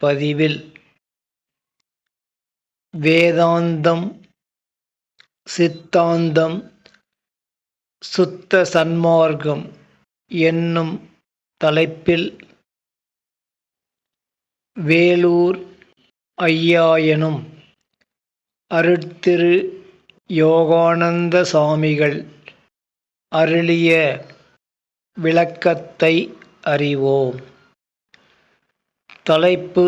பதிவில் வேதாந்தம் சித்தாந்தம் சுத்த சன்மார்க்கம் என்னும் தலைப்பில் வேலூர் ஐயா எனும் அருட்திரு யோகானந்த சாமிகள் அருளிய விளக்கத்தை அறிவோம். தலைப்பு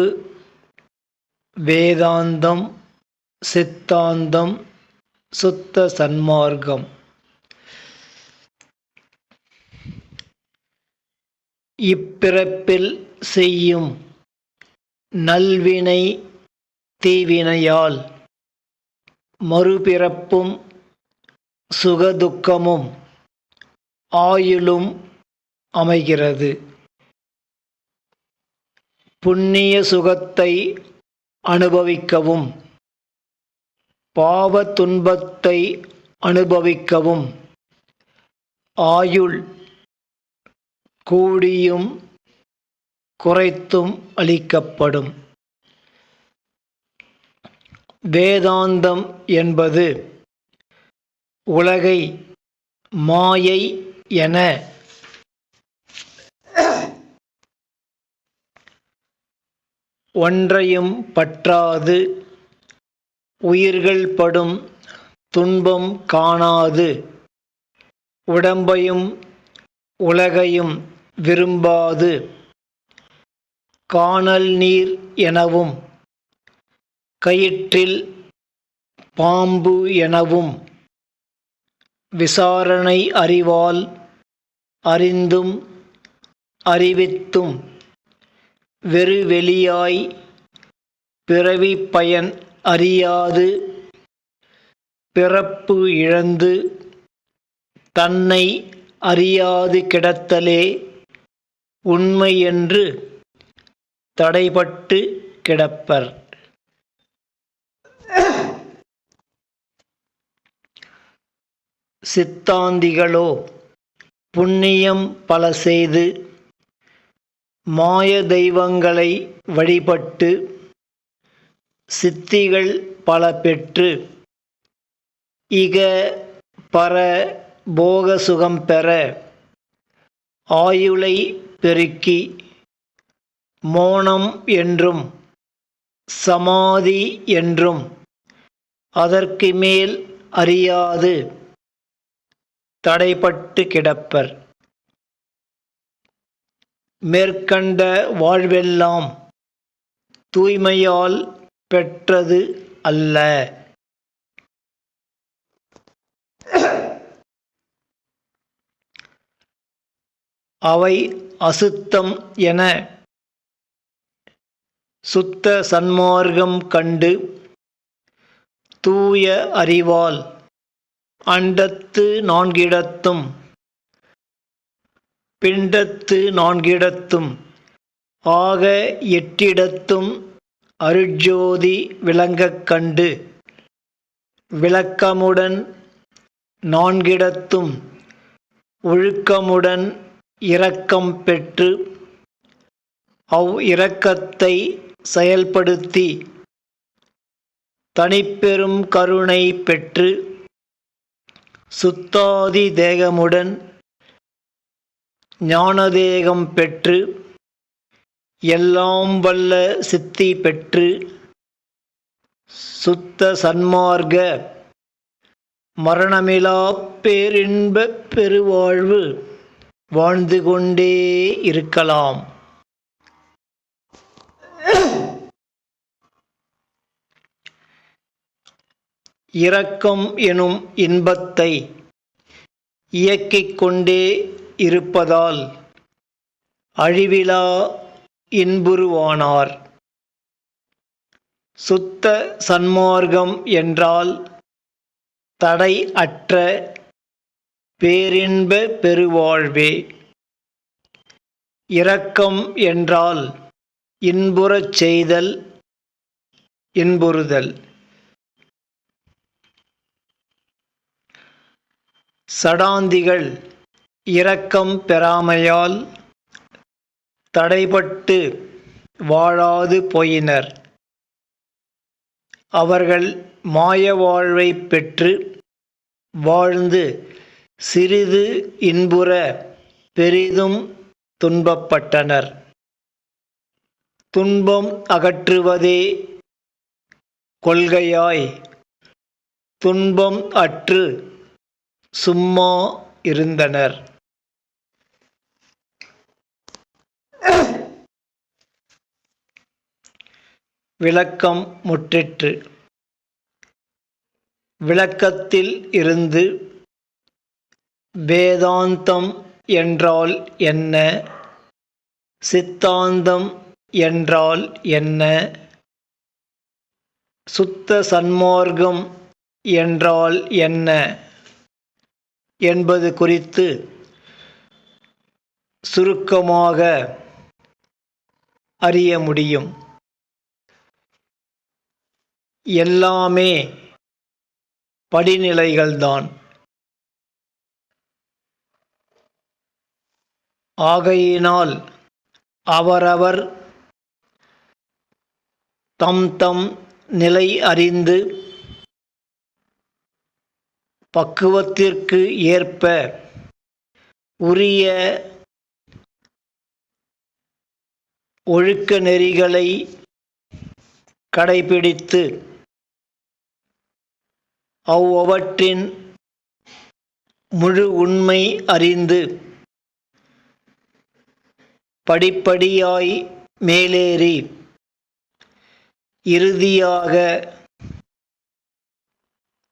வேதாந்தம் சித்தாந்தம் சுத்த சன்மார்க்கம். இப்பிறப்பில் செய்யும் நல்வினை தீவினையால் மறுபிறப்பும் சுகதுக்கமும் ஆயுளும் அமைகிறது. புண்ணிய சுகத்தை அனுபவிக்கவும். பாவ துன்பத்தை அனுபவிக்கவும். ஆயுள் கூடியும் குறைத்தும் அளிக்கப்படும். வேதாந்தம் என்பது உலகை மாயை என ஒன்றையும் பற்றாது. உயிர்கள் படும் துன்பம் காணாது. உடம்பையும் உலகையும் விரும்பாது. காணல் நீர் எனவும் கயிற்றில் பாம்பு எனவும் விசாரணை அறிவால் அறிந்தும் அறிவித்தும் வெறுவெளியாய் பிறவி பயன் அறியாது. பிறப்பு இழந்து தன்னை அறியாது கிடத்தலே. உண்மை என்று தடைபட்டு கிடப்பர். சித்தாந்திகளோ புண்ணியம் பல செய்து மாய தெய்வங்களை வழிபட்டு சித்திகள் பல பெற்று இக பர போக சுகம் பெற ஆயுளை பெருக்கி மோனம் என்றும் சமாதி என்றும் அதற்கு மேல் அறியாது தடைப்பட்டு கிடப்பர். மேற்கண்ட வாழ்வெல்லாம் தூய்மையால் பெற்றது அல்ல. அவை அசுத்தம் என சுத்த சன்மார்க்கம் கண்டு தூய அறிவால் அண்டத்து நான்கிடத்தும் பிண்டத்து நான்கிடத்தும் ஆக எட்டிடத்தும் அருட்ஜோதி விளங்கக் கண்டு விளக்கமுடன் நான்கிடத்தும் ஒழுக்கமுடன் இரக்கம் பெற்று அவ் இரக்கத்தை செயல்படுத்தி தனிப்பெரும் கருணை பெற்று சுத்தாதி தேகமுடன் ஞானதேகம் பெற்று எல்லாம் வல்ல சித்தி பெற்று சுத்த சன்மார்க்க மரணமிலா பேரின்ப பெருவாழ்வு வாழ்ந்து கொண்டே இருக்கலாம். இரக்கம் எனும் இன்பத்தை இயக்கிக் கொண்டே இருப்பதால் அழிவிலா இன்புருவானார் சுத்த சன்மார்க்கம் என்றால் தடை அற்ற பேரின்ப பெருவாழ்வே. இரக்கம் என்றால் இன்புறச் செய்தல் இன்புறுதல். சடாந்திகள் இரக்கம் பெறாமையால் தடைபட்டு வாழாது போயினர். அவர்கள் மாய வாழ்வை பெற்று வாழ்ந்து சிறிது இன்புற பெரிதும் துன்பப்பட்டனர். துன்பம் அகற்றுவதே கொள்கையாய். துன்பம் அற்று சும்மா இருந்தனர். விளக்கம் முற்றிற்று. விளக்கத்தில் இருந்து வேதாந்தம் என்றால் என்ன? சித்தாந்தம் என்றால் என்ன? சுத்த சன்மார்க்கம் என்றால் என்ன? என்பது குறித்து சுருக்கமாக அறிய முடியும். எல்லாமே படிநிலைகள்தான். ஆகையினால் அவரவர் தம் தம் நிலை அறிந்து பக்குவத்திற்கு ஏற்ப உரிய ஒழுக்க நெறிகளை கடைபிடித்து அவ்வவற்றின் முழு உண்மை அறிந்து படிப்படியாய் மேலேறி இறுதியாக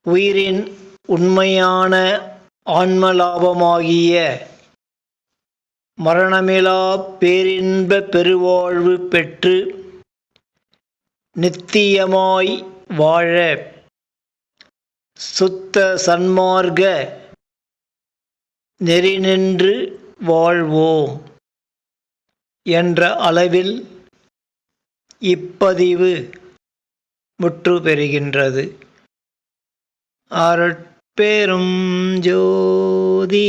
உயிரின் உண்மையான ஆன்மலாபமாகிய மரணமிலா பேரின்ப பெருவாழ்வு பெற்று நித்தியமாய் வாழ. சுத்த சன்மார்க நெறி நின்று வாழ்வோம் என்ற அளவில் இப்பதிவு முற்று பெறுகின்றது. அருட்பெரும் ஜோதி